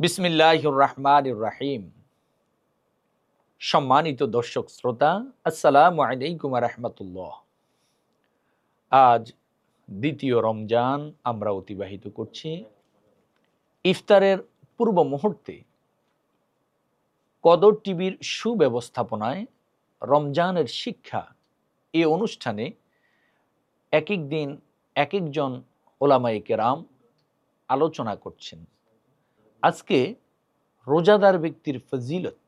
বিসমিল্লাহ রহমান রাহিম সম্মানিত দর্শক শ্রোতা, আসসালামু আলাইকুম রহমতুল্লাহ আজ দ্বিতীয় রমজান আমরা অতিবাহিত করছি ইফতারের পূর্ব মুহূর্তে কদর টিভির সুব্যবস্থাপনায় রমজানের শিক্ষা এ অনুষ্ঠানে এক এক দিন এক একজন ওলামাই কেরাম আলোচনা করছেন। আজকে রোজাদার ব্যক্তির ফজিলত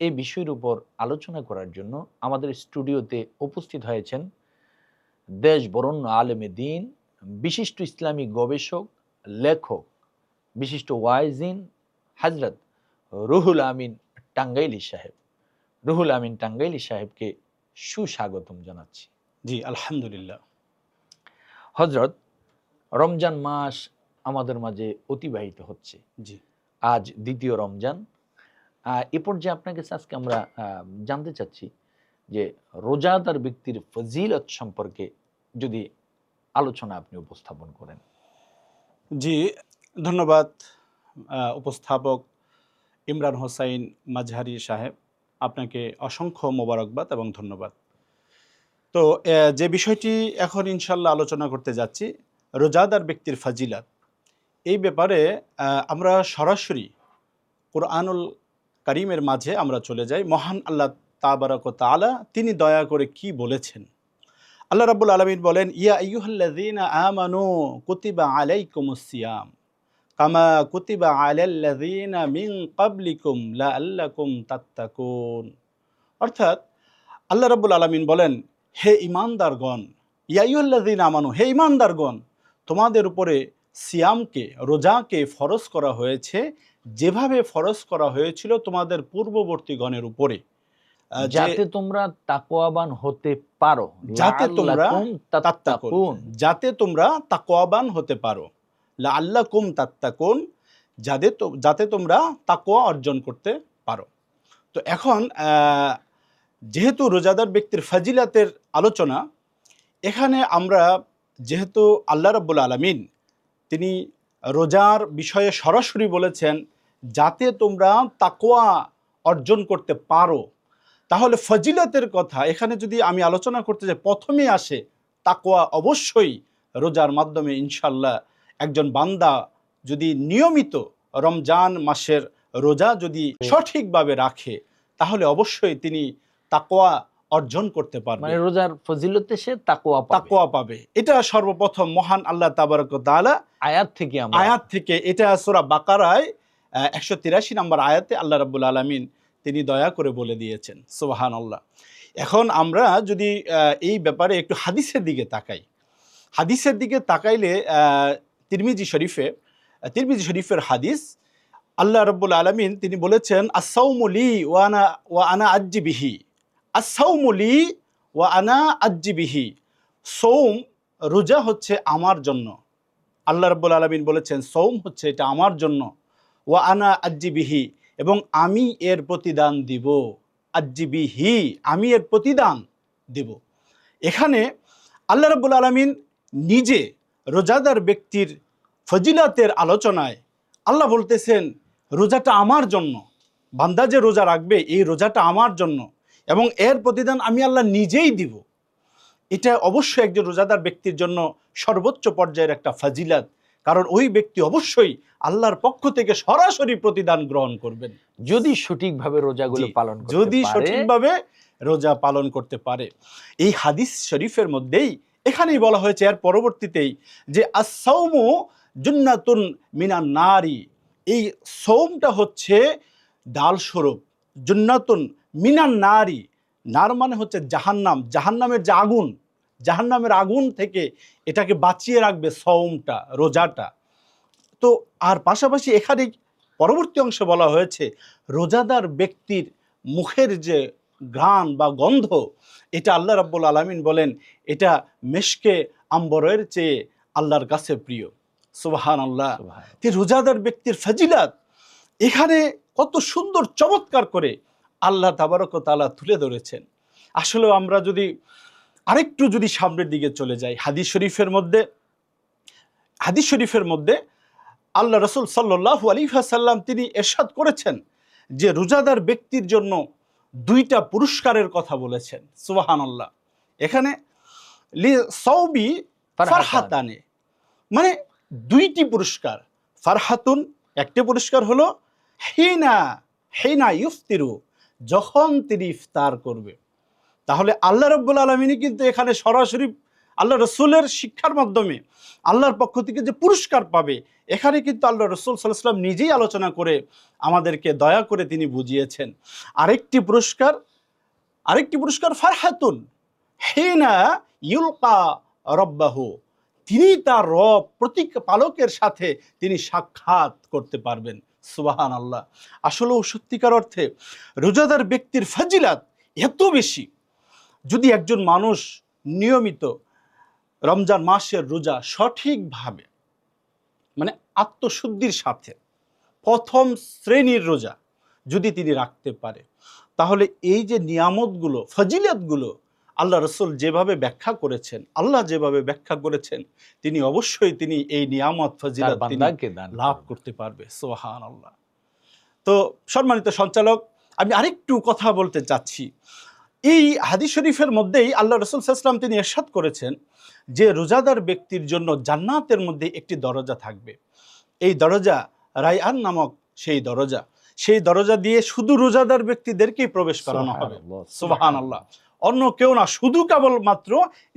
এই বিষয়ের উপর আলোচনা করার জন্য আমাদের স্টুডিওতে উপস্থিত হয়েছেন দেশ বরণ্য আলেমে দিন বিশিষ্ট ইসলামী গবেষক লেখক বিশিষ্ট ওয়াইজিন হাজরত রুহুল আমিন টাঙ্গাইলি সাহেব। রুহুল আমিন টাঙ্গাইলি সাহেবকে সুস্বাগতম জানাচ্ছি। জি আলহামদুলিল্লাহ। হজরত রমজান মাস আমাদের মাঝে অতিবাহিত হচ্ছে। জি। আজ দ্বিতীয় রমজান। এ পর্যায়ে আপনার কাছে আজকে আমরা জানতে চাচ্ছি যে রোজাদার ব্যক্তির ফজিলত সম্পর্কে যদি আলোচনা আপনি উপস্থাপন করেন। জি ধন্যবাদ উপস্থাপক ইমরান হোসাইন মাঝহারি সাহেব। আপনাকে অসংখ্য মোবারকবাদ এবং ধন্যবাদ। তো যে বিষয়টি এখন ইনশাল্লাহ আলোচনা করতে যাচ্ছি রোজাদার ব্যক্তির ফাজিলাত। এই ব্যাপারে আমরা সরাসরি কোরআনুল করিমের মাঝে আমরা চলে যাই। মহান আল্লাহ তাবারক ও তাআলা তিনি দয়া করে কি বলেছেন? আল্লাহ রাব্বুল আলামিন বলেন, ইয়া আইয়ুহাল্লাযীনা আমানু কুতিবা আলাইকুমুস সিয়াম, কামা কুতিবা আলাল্লাযীনা মিন ক্বাবলিকুম লাআল্লাকুম তাত্তাকুন। অর্থাৎ আল্লাহ রাব্বুল আলামিন বলেন, হে ঈমানদারগণ, ইয়া আইয়ুহাল্লাযীনা আমানু, হে ঈমানদারগণ, তোমাদের উপরে সিয়ামকে রোজাকে ফরজ করা হয়েছে। যেভাবে ফরজ করা হয়েছিল তোমাদের পূর্ববর্তী গণের উপরে। যাতে তোমরা তাকোয়াবান হতে পারো। যাতে তোমরা। যাতে তোমরা তাকওয়াবান হতে পারো। লা আল্লাহ কুম তাত্তাকুন যাতে যাতে তোমরা তাকোয়া অর্জন করতে পারো। তো এখন যেহেতু রোজাদার ব্যক্তির ফাজিলাতের আলোচনা এখানে আমরা যেহেতু আল্লাহ রাব্বুল আলামিন তিনি রোজার বিষয়ে সরাসরি বলেছেন যাতে তোমরা তাকোয়া অর্জন করতে পারো। তাহলে ফজিলতের কথা এখানে যদি আমি আলোচনা করতে যাই প্রথমে আসে তাকোয়া অবশ্যই রোজার মাধ্যমে ইনশাল্লাহ একজন বান্দা যদি নিয়মিত রমজান মাসের রোজা যদি সঠিকভাবে রাখে তাহলে অবশ্যই তিনি তাকওয়া অর্জন করতে পারবে। মানে রোজার ফজিলতে সে তাকওয়া পাবে। তাকওয়া পাবে। এটা সর্বপ্রথম মহান আল্লাহ তাবারক তাআলা আয়াত থেকে আমরা আয়াত থেকে এটা সূরা বাকারায় একশো তিরাশি নম্বর আয়াতে আল্লাহ রাব্বুল আলামিন তিনি দয়া করে বলে দিয়েছেন সুবাহান আল্লাহ এখন আমরা যদি এই ব্যাপারে একটু হাদিসের দিকে তাকাই। হাদিসের দিকে তাকাইলে আহ, তিরমিজি শরীফে তিরমিজি শরীফের হাদিস আল্লাহ রব্বুল আলমিন তিনি বলেছেন আসাউমলি ওয়ানা ওয়া আনা আজ্জিবিহি আসাউমলি ও আনা আজ্জিবিহি সৌম রোজা হচ্ছে আমার জন্য। আল্লাহ রব্বুল আলমিন বলেছেন সৌম হচ্ছে এটা আমার জন্য। ওয়া আনা আজ্জিবিহি এবং আমি এর প্রতিদান দিব। আজ্জিবিহি আমি এর প্রতিদান দেব। এখানে আল্লাহ রব্বুল আলমিন নিজে রোজাদার ব্যক্তির ফজিলাতের আলোচনায় আল্লাহ বলতেছেন, রোজাটা আমার জন্য। বান্দা যে রোজা রাখবে, এই রোজাটা আমার জন্য। এবং এর প্রতিদান আমি আল্লাহ নিজেই দিব। এটা অবশ্যই একজন রোজাদার ব্যক্তির জন্য সর্বোচ্চ পর্যায়ের একটা ফাজিলাত। কারণ ওই ব্যক্তি অবশ্যই আল্লাহর পক্ষ থেকে সরাসরি প্রতিদান গ্রহণ করবেন। যদি সঠিকভাবে রোজাগুলো পালন যদি সঠিকভাবে রোজা পালন করতে পারে। এই হাদিস শরীফের মধ্যেই এখানেই বলা হয়েছে এর পরবর্তীতেই যে আসাউমু জুন্নাতুন মিনান নারী। এই সৌমটা হচ্ছে ডাল স্বরূপ জুন্নাতুন মিনান নারী নার মানে হচ্ছে জাহান্নাম জাহান্নামের যে আগুন জাহান্নামের আগুন থেকে এটাকে বাঁচিয়ে রাখবে সৌমটা রোজাটা। তো আর পাশাপাশি এখানে পরবর্তী অংশে বলা হয়েছে রোজাদার ব্যক্তির মুখের যে ঘ্রাণ বা গন্ধ এটা আল্লাহ রাব্বুল আলামিন বলেন এটা মেশকে আম্বরের চেয়ে আল্লাহর কাছে প্রিয়। সুবাহান আল্লাহ। রোজাদার ব্যক্তির ফজিলাত এখানে কত সুন্দর চমৎকার করে আল্লাহ তাবারক তালা তুলে ধরেছেন। আসলে আমরা যদি আরেকটু যদি সামনের দিকে চলে যাই হাদিস শরীফের মধ্যে হাদিস শরীফের মধ্যে আল্লাহ রসুল সাল্লাহ আলিফাসাল্লাম তিনি এরশাদ করেছেন যে রোজাদার ব্যক্তির জন্য দুইটা পুরস্কারের কথা বলেছেন সুবাহান আল্লাহ এখানে সৌবি ফারহাতানে। মানে দুইটি পুরস্কার। ফারহাতুন একটি পুরস্কার হলো হেনা হেনা ইফতিরু যখন তিনি ইফতার করবে, তাহলে আল্লাহ রব্বুল আলমিনী কিন্তু এখানে সরাসরি আল্লাহ রসুলের শিক্ষার মাধ্যমে আল্লাহর পক্ষ থেকে যে পুরস্কার পাবে, এখানে কিন্তু আল্লাহ রসুল সাল্লাম নিজেই আলোচনা করে আমাদেরকে দয়া করে তিনি বুঝিয়েছেন। আরেকটি পুরস্কার আরেকটি পুরস্কার ফারহাতুন, হেনা ইউলকা রব্বাহু, তিনি তার রব প্রতীক পালকের সাথে তিনি সাক্ষাৎ করতে পারবেন। সুবাহান আল্লাহ আসলেও সত্যিকার অর্থে রোজাদার ব্যক্তির ফাজিলাত এত বেশি, যদি একজন মানুষ নিয়মিত রমজান মাসের রোজা সঠিকভাবে মানে আত্মশুদ্ধির সাথে প্রথম শ্রেণির রোজা যদি তিনি রাখতে পারে, তাহলে এই যে নিয়ামতগুলো, ফজিলাতগুলো আল্লাহ রসুল যেভাবে ব্যাখ্যা করেছেন আল্লাহ যেভাবে ব্যাখ্যা করেছেন তিনি অবশ্যই তিনি এই নিয়ামত ফজিলাত লাভ করতে পারবে। সোহান আল্লাহ তো সম্মানিত সঞ্চালক আমি আরেকটু কথা বলতে চাচ্ছি। এই হাদিস শরীফের মধ্যেই আল্লাহ রসুল সাল্লাম তিনি এরশাদ করেছেন যে রোজাদার ব্যক্তির জন্য জান্নাতের মধ্যে একটি দরজা থাকবে। এই দরজা রায়আন নামক সেই দরজা। সেই দরজা দিয়ে শুধু রোজাদার ব্যক্তিদেরকেই প্রবেশ করানো হবে। সুবাহান আল্লাহ অন্য কেউ না শুধু কেবলমাত্র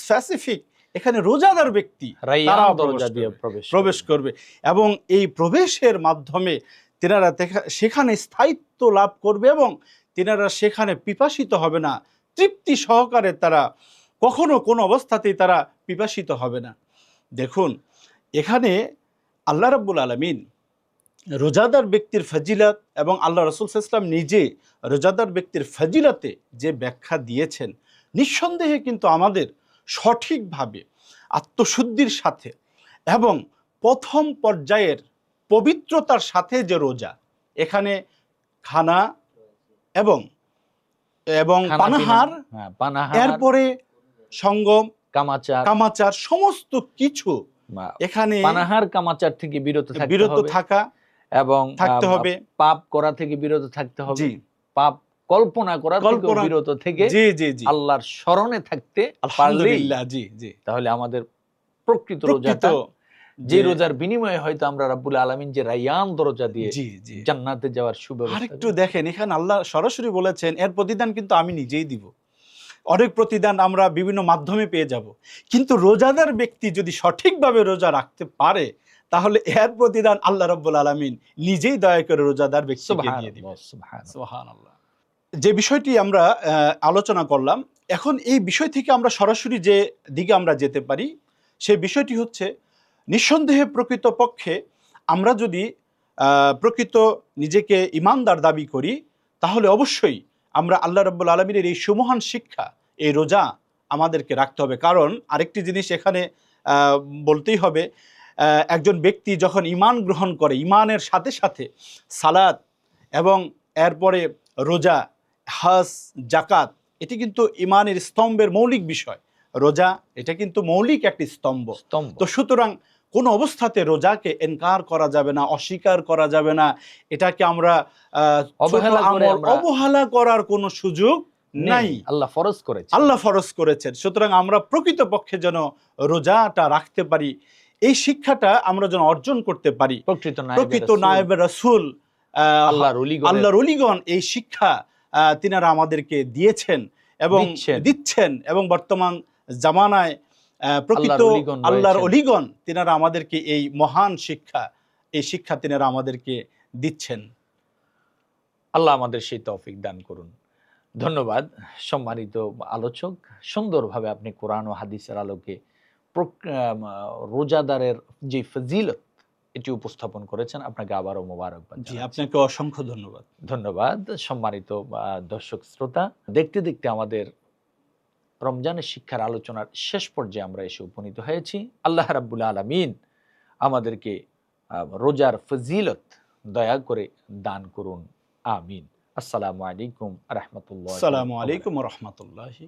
স্পেসিফিক এখানে রোজাদার ব্যক্তি তারা প্রবেশ। করবে এবং এই প্রবেশের মাধ্যমে তেনারা সেখানে স্থায়িত্ব লাভ করবে এবং তেনারা সেখানে পিপাসিত হবে না। তৃপ্তি সহকারে তারা কখনো কোনো অবস্থাতেই তারা পিপাসিত হবে না। দেখুন এখানে আল্লাহ রাব্বুল আলমিন রোজাদার ব্যক্তির ফজিলাত এবং আল্লাহ রসুল ইসলাম নিজে রোজাদার ব্যক্তির ফজিলাতে যে ব্যাখ্যা দিয়েছেন নিঃসন্দেহে কিন্তু আমাদের সঠিকভাবে আত্মশুদ্ধির সাথে এবং প্রথম পর্যায়ের পবিত্রতার সাথে যে রোজা এখানে খানা এবং এবং খানা-পিনা, পানাহার হ্যাঁ, এরপরে সঙ্গম কামাচার। কামাচার সমস্ত কিছু এখানে পানাহার কামাচার থেকে বিরত বিরত থাকা এবং থাকতে হবে। পাপ করা থেকে বিরত থাকতে হবে। পাপ কল্পনা করা থেকে বিরত থেকে জি জি জি। আল্লাহর স্মরণে থাকতে আলহামদুলিল্লাহ জি জি। তাহলে আমাদের প্রকৃত রোজাটা যে রোজার বিনিময়ে হয়তো আমরা রাব্বুল আলামিন যে রাইয়ান দরজা দিয়ে জি জি। জান্নাতে যাওয়ার সুব্যবস্থা আরেকটু দেখেন এখানে আল্লাহ সরাসরি বলেছেন এর প্রতিদান কিন্তু আমি নিজেই দিব। অনেক প্রতিদান আমরা বিভিন্ন মাধ্যমে পেয়ে যাব। কিন্তু রোজাদার ব্যক্তি যদি সঠিকভাবে রোজা রাখতে পারে তাহলে এর প্রতিদান আল্লাহ রব্বুল আলমিন নিজেই দয়া করে রোজাদার ব্যক্তিকে দিয়ে দিবেন সুবহানাল্লাহ, সুবহানাল্লাহ। সুবহানাল্লাহ। যে বিষয়টি আমরা আলোচনা করলাম এখন এই বিষয় থেকে আমরা সরাসরি যে দিকে আমরা যেতে পারি সেই বিষয়টি হচ্ছে নিঃসন্দেহে প্রকৃত পক্ষে আমরা যদি আহ, প্রকৃত নিজেকে ইমানদার দাবি করি তাহলে অবশ্যই আমরা আল্লাহ রব্বুল আলমীর এই সুমহান শিক্ষা এই রোজা আমাদেরকে রাখতে হবে কারণ আরেকটি জিনিস এখানে আহ, বলতেই হবে একজন ব্যক্তি যখন ইমান গ্রহণ করে ইমানের সাথে সাথে সালাদ এবং এরপরে রোজা হাস জাকাত এটি কিন্তু ইমানের স্তম্ভের মৌলিক বিষয়। রোজা এটা কিন্তু মৌলিক একটি স্তম্ভ। তো সুতরাং কোন অবস্থাতে রোজাকে এনকার করা যাবে না অস্বীকার করা যাবে না। এটাকে আমরা আহ, অবহেলা করার কোনো সুযোগ নাই। আল্লাহ ফরজ করেছে আল্লাহ ফরজ করেছেন। সুতরাং আমরা প্রকৃত পক্ষে যেন রোজাটা রাখতে পারি এই শিক্ষাটা আমরা যেন অর্জন করতে পারি। প্রকৃত নায়েব রাসূল। আল্লাহর অলিগণ এই শিক্ষা তিনারা আমাদেরকে দিয়েছেন এবং দিচ্ছেন। এবং বর্তমান জামানায় প্রকৃত আল্লাহর অলিগণ তিনারা আমাদেরকে এই মহান শিক্ষা এই শিক্ষা তিনারা আমাদেরকে দিচ্ছেন। আল্লাহ আমাদের সেই তৌফিক দান করুন। ধন্যবাদ। সম্মানিত আলোচক সুন্দরভাবে আপনি কোরআন ও হাদিসের আলোকে রোজাদারের যে ফজিলত এটি উপস্থাপন করেছেন। আপনাকে আবারও মোবারকবাদ জি আপনাকে অসংখ্য ধন্যবাদ। ধন্যবাদ। সম্মানিত দর্শক শ্রোতা দেখতে দেখতে আমাদের রমজানের শিক্ষার আলোচনার শেষ পর্যায়ে আমরা এসে উপনীত হয়েছি। আল্লাহ রাব্বুল আলমিন আমাদেরকে রোজার ফজিলত দয়া করে দান করুন। আমিন। আসসালামু আলাইকুম রহমতুল্লাহ আসসালামু আলাইকুম রহমতুল্লাহি